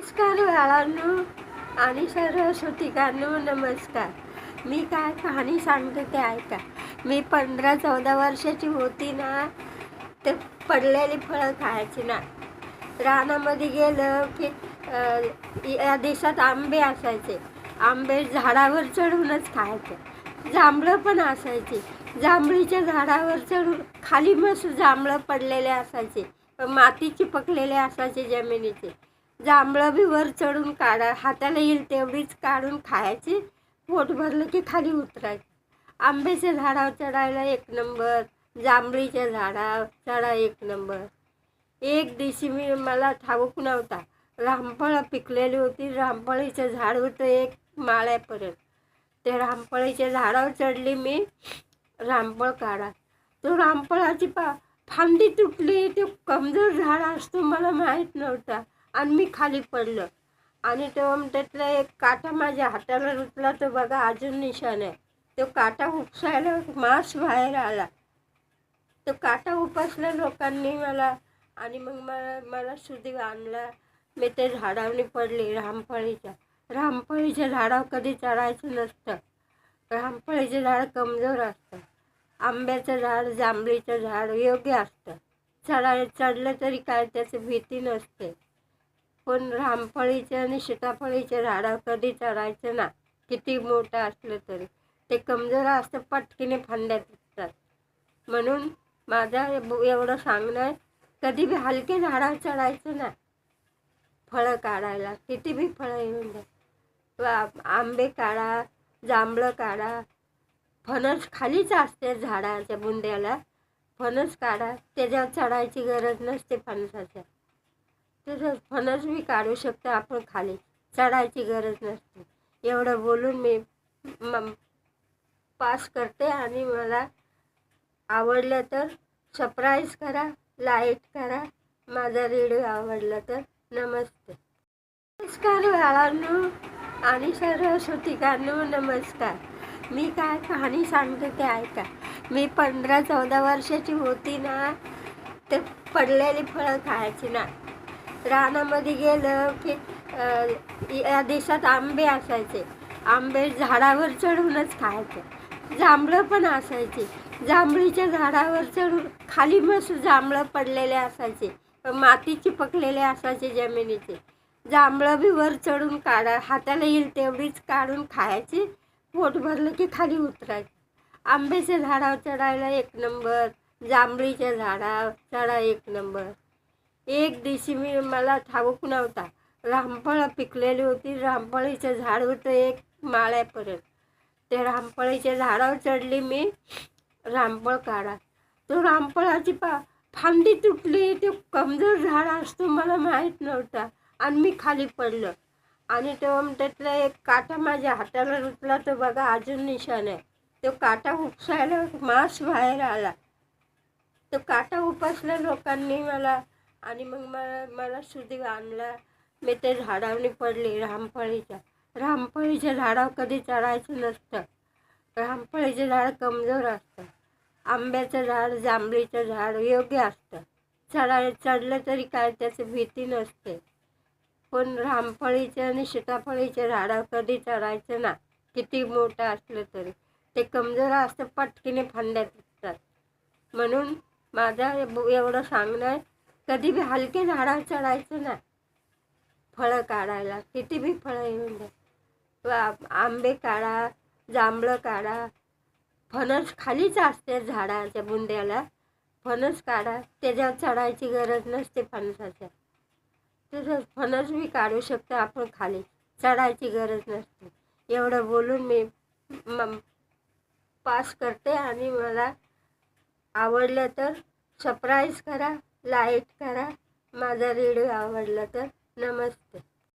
नमस्कार बाळांनो. आणि सर्व श्रोतिकांनो नमस्कार. मी काय कहाणी सांगते ते ऐका मी पंधरा चौदा वर्षाची होती ना ते पडलेली फळं खायची ना. रानामध्ये गेलं की या देशात आंबे असायचे. आंबे झाडावर चढूनच खायचे. जांभळं पण असायची. जांभळीच्या झाडावर चढून खाली मस्त जांभळं पडलेले असायचे. मातीची पकलेले असायचे जमिनीचे. जांभळं बी वर चढून काढा. हाताला येईल तेवढीच काढून खायची. पोट भरलं की खाली उतरायचं. आंब्याच्या झाडावर चढायला एक नंबर. जांभळीच्या झाडावर चढा एक नंबर. एक दिवशी मी मला ठाऊक नव्हता रामफळं पिकलेली होती. रामफळीचं झाड होतं एक माळ्यापर्यंत. ते रामफळीच्या झाडावर चढली मी. रामफळ काढा. तो रामफळाची पा फांदी तुटली. ते कमजोर झाड असतो मला माहीत नव्हता. आणि मी खाली पडलं. आणि तेव्हा त्यातला एक काटा माझ्या हाताला रुतला तो बघा अजून निशाण आहे. तो काटा उपसायला मांस बाहेर आला. तो काटा उपसला लोकांनी मला आणि मग मला मला सुधी आणला. मी ते झाडावनी पडली रामफळीच्या. रामफळीच्या झाडावर कधी चढायचं नसतं. रामफळीचं झाड कमजोर असतं. आंब्याचं झाड जांभळीचं झाड योग्य असतं. चढाय चढलं तरी काय त्याची भीती नसते. पण रामफळीचे आणि सीताफळीचे झाडं कधी चढायचं ना किती मोठं असलं तरी. ते कमजोर असतं पटकीने फांद्यात तुटतात म्हणून माझा एवढं सांगणं आहे कधी बी हलके झाडावर चढायचं ना फळं काढायला किती बी फळं येऊन द्या आंबे काढा जांभळं काढा फणस खालीच असते झाडाच्या बुंद्याला फणस काढा त्याच्यावर चढायची गरज नसते फणसाच्या. फणस फणस बी काढू शकतो आपण खाली. चढायची गरज नसते. एवढं बोलून मी म- पास करते आणि मला आवडलं तर सरप्राईज करा लाईक करा. माझा रेडिओ आवडला तर नमस्ते. नमस्कार बाळांनो आणि सर्व श्रोतिकांनो नमस्कार. मी काय कहाणी सांगते ते ऐका. मी पंधरा चौदा वर्षाची होती ना ते पडलेली फळं खायची ना. रानामध्ये गेलं की या दिवसात आंबे असायचे. आंबे झाडावर चढूनच खायचे. जांभळं पण असायची. जांभळीच्या झाडावर चढून खाली मस्त जांभळं पडलेले असायचे. माती चिपकलेले असायचे जमिनीचे. जांभळं बी वर चढून काढा हाताला येईल तेवढीच काढून खायची. पोट भरलं की खाली उतरायचं. आंब्याच्या झाडावर चढायला एक नंबर जांभळीच्या झाडावर चढा एक नंबर. एक दिवशी मी मला ठाऊक नव्हता रामफळं पिकलेली होती. रामफळीचं झाड होतं एक माळ्यापर्यंत. ते रामफळीच्या झाडावर चढली मी रामफळ काढा तो रामफळाची पा फांदी तुटली. ते कमजोर झाड असतो मला माहीत नव्हता. आणि मी खाली पडलं. आणि तो त्यातला एक काटा माझ्या हाताला रुतला तो बघा अजून निशाण आहे. तो काटा उपसायला मांस बाहेर आला. तो काटा उपसल्या लोकांनी मला आणि मग मला मला सुधी आणला मी ते झाडावनी पडली रामफळीच्या. रामफळीच्या झाडावर कधी चढायचं नसतं. रामफळीचं झाड कमजोर असतं. आंब्याचं झाड जांभळीचं झाड योग्य असतं. चढाय चढलं तरी काय त्याची भीती नसते. पण रामफळीचे आणि सीताफळीच्या झाडावर कधी चढायचं ना किती मोठं असलं तरी. ते कमजोर असतं पटकीने फांद्यात असतात म्हणून माझा एवढं सांगणं आहे कधी बी हलके झाडावर चढायचं ना फळं काढायला. किती बी फळं येऊन द्या आंबे काढा जांभळं काढा. फणस खालीच असते झाडाच्या बुंद्याला. फणस काढा. त्याच्यावर चढायची गरज नसते फणसाच्या. तर फणस बी काढू शकतो आपण खाली. चढायची गरज नसते. एवढं बोलून मी म- पास करते आणि मला आवडलं तर सरप्राईज करा. लाईक करा. माझा व्हिडिओ आवडला तर नमस्ते.